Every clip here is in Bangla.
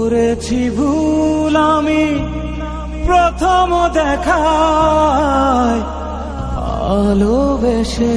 করেছি ভুল আমি। প্রথম দেখায় ভালোবেসে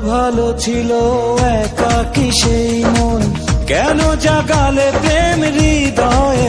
ভালো ছিল একাকি সেই মন? কেন জাগালে প্রেম হৃদয়ে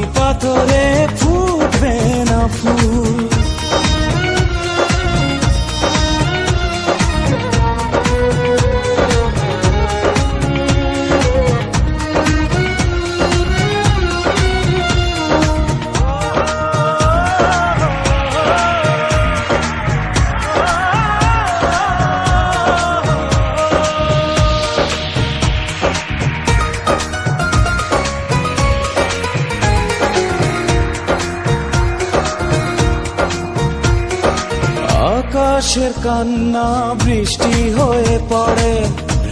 আকাশের কান্না, বৃষ্টি হয়ে পড়ে।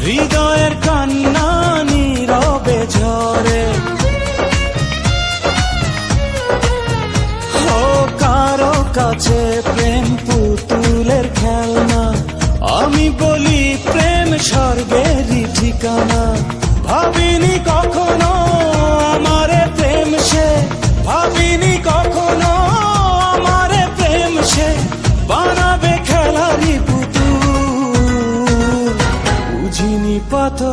হৃদয়ের কান্না নীরবে ঝরে। ও কারও কাছে প্রেম পুতুলের খেলনা, আমি বলি প্রেম স্বর্গেরই ঠিকানা। ভাবিনি কখনো আমারে প্রেম সে, ভাবিনি কখনো আমারে প্রেম সে। বানাবে